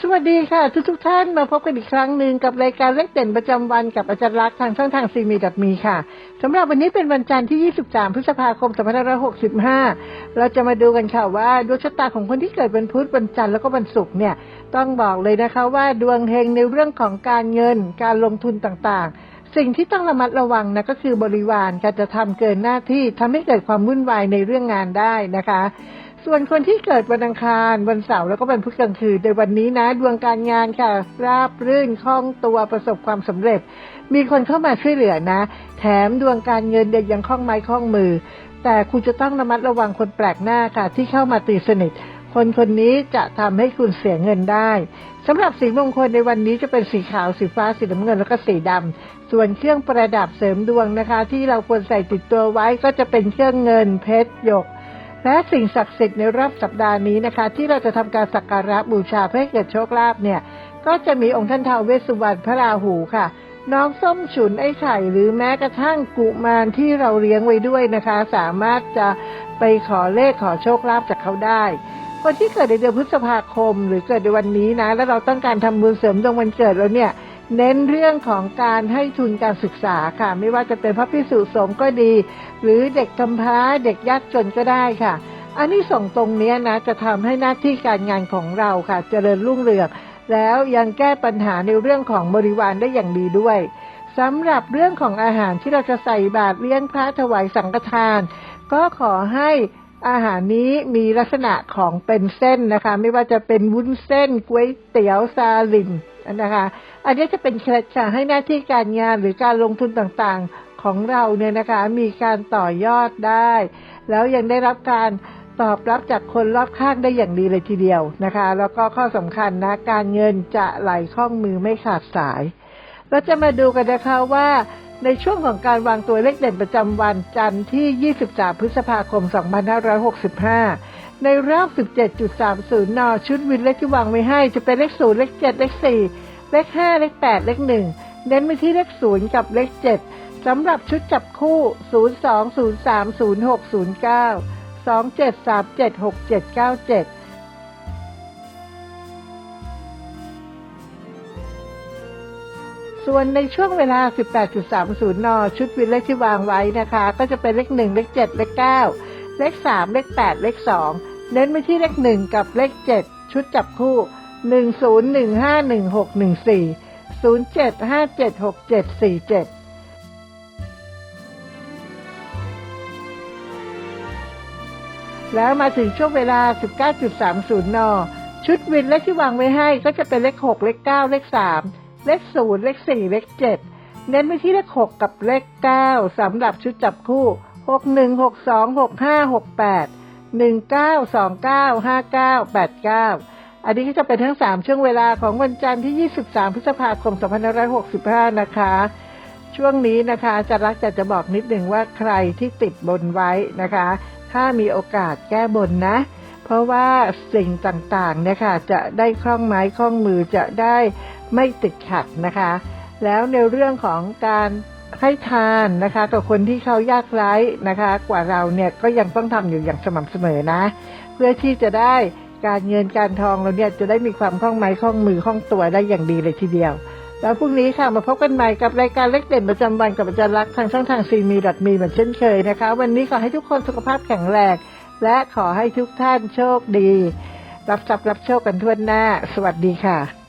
สวัสดีค่ะ ทุกทุกท่านมาพบกันอีกครั้งหนึ่งกับรายการเลขเด่นประจำวันกับอาจารย์รักษณ์ทางช่องทางซีมีดับมีค่ะสำหรับวันนี้เป็นวันจันทร์ที่ 23 พฤษภาคม 2565 เราจะมาดูกันค่ะว่าดวงชะตาของคนที่เกิดวันพุธวันจันทร์แล้วก็วันศุกร์เนี่ย ต้องบอกเลยนะคะว่าดวงเฮงในเรื่องของการเงิน การลงทุนต่างๆสิ่งที่ต้องระมัดระวังนะก็คือบริวารการจะทำเกินหน้าที่ทำให้เกิดความวุ่นวายในเรื่องงานได้นะคะ ส่วนคนที่เกิดวันอังคาร วันเสาร์แล้วก็วันพุธกลางคืนในวันนี้นะ ดวงการงานค่ะ ราบรื่นคล่องตัวประสบความสำเร็จ มีคนเข้ามาช่วยเหลือนะ แถมดวงการเงินเด็กยังคล่องไม้คล่องมือ แต่คุณจะต้องระมัดระวังคนแปลกหน้าค่ะ ที่เข้ามาตีสนิท คนคนนี้จะทำให้คุณเสียเงินได้สำหรับสีมงคลในวันนี้จะเป็นสีขาว สีฟ้า สีน้ำเงินแล้วก็สีดำ ส่วนเครื่องประดับเสริมดวงนะคะ ที่เราควรใส่ติดตัวไว้ก็จะเป็นเครื่องเงินเพชรหยก และสิ่งศักดิ์สิทธิ์ในรอบสัปดาห์นี้นะคะ ที่เราจะทำการสักการะบูชาเพื่อให้เกิดโชคลาภเนี่ย ก็จะมีองค์ท่านท้าวเวสสุวรรณพระราหูค่ะ น้องส้มฉุนไอ้ไข่หรือแม้กระทั่งกุมารที่เราเลี้ยงไว้ด้วยนะคะ สามารถจะไปขอเลขขอโชคลาภจากเขาได้คนที่เกิดในเดือนพฤษภาคม หรือเกิดในวันนี้นะ แล้วเราต้องการทำบุญเสริมดวงวันเกิดแล้วเนี่ย เน้นเรื่องของการให้ทุนการศึกษาค่ะ ไม่ว่าจะเป็นพระพิสุสงฆ์ก็ดี หรือเด็กกำพร้าเด็กยากจนก็ได้ค่ะ อันนี้ส่งตรงนี้นะจะทำให้หน้าที่การงานของเราค่ะเจริญรุ่งเรืองแล้วยังแก้ปัญหาในเรื่องของบริวารได้อย่างดีด้วยสำหรับเรื่องของอาหารที่เราจะใส่บาตรเลี้ยงพระถวายสังฆทาน ก็ขอให้อาหารนี้มีลักษณะของเป็นเส้นนะคะ ไม่ว่าจะเป็นวุ้นเส้นก๋วยเตี๋ยวซาลิมนะคะ อันนี้จะเป็นเคล็ดค่ะให้หน้าที่การงานหรือการลงทุนต่างๆของเราเนี่ยนะคะ มีการต่อยอดได้ แล้วยังได้รับการตอบรับจากคนรอบข้างได้อย่างดีเลยทีเดียวนะคะ แล้วก็ข้อสำคัญนะ การเงินจะไหลคล่องมือไม่ขาดสาย เราจะมาดูกันนะคะว่าในช่วงของการวางตัวเลขเด่นประจำวันจันทร์ที่ 23 พฤษภาคม 2565 ในรอบ 17.30 น ชุดวินเลขที่วางไว้ให้ จะเป็นเลข 0 เลข 7 เลข 4 เลข 5 เลข 8 เลข 1 เน้นไปที่เลข 0 กับเลข 7 สำหรับชุดจับคู่ 02 03 06 09 27 37 67 97ส่วนในช่วงเวลา 18.30 น ชุดวินเลขที่วางไว้นะคะ ก็จะเป็นเลข 1 เลข 7 เลข 9 เลข 3 เลข 8 เลข 2 เน้นไปที่เลข 1 กับเลข 7 ชุดจับคู่ 10151614 07576747แล้วมาถึงช่วงเวลา 19.30 น ชุดวินเลขที่วางไว้ให้ก็จะเป็นเลข 6 เลข 9 เลข 3 เลข 0 เลข 4 เลข 7 เน้นไปที่เลข 6 กับเลข 9 สำหรับชุดจับคู่ 61 62 65 68 19 29 59 89 อันนี้ก็จะเป็นทั้ง 3 ช่วงเวลาของวันจันทร์ที่ 23 พฤษภาคม 2565 นะคะ ช่วงนี้นะคะ จะรักจะจะบอกนิดหนึ่งว่าใครที่ติดบนไว้นะคะ ถ้ามีโอกาสแก้บนนะ เพราะว่าสิ่งต่างๆเนี่ยค่ะจะได้คล่องไม้คล่องมือจะได้ไม่ติดขัดนะคะ แล้วในเรื่องของการให้ทานนะคะกับคนที่เขายากไร้นะคะ กว่าเราเนี่ยก็ยังต้องทำอยู่อย่างสม่ำเสมอนะ เพื่อที่จะได้ การเงินการทองเราเนี่ยจะได้มีความคล่องไม้คล่องมือคล่องตัวได้อย่างดีเลยทีเดียว แล้วพรุ่งนี้ค่ะมาพบกันใหม่กับรายการเล็กเด่นประจำวันกับอาจารย์รักษณ์ทางช่องทางซีมีดอทมีเหมือนเช่นเคยนะคะ วันนี้ขอให้ทุกคนสุขภาพแข็งแรงและขอให้ทุกท่านโชคดี รับทรัพย์รับโชคกันทั่วหน้า สวัสดีค่ะ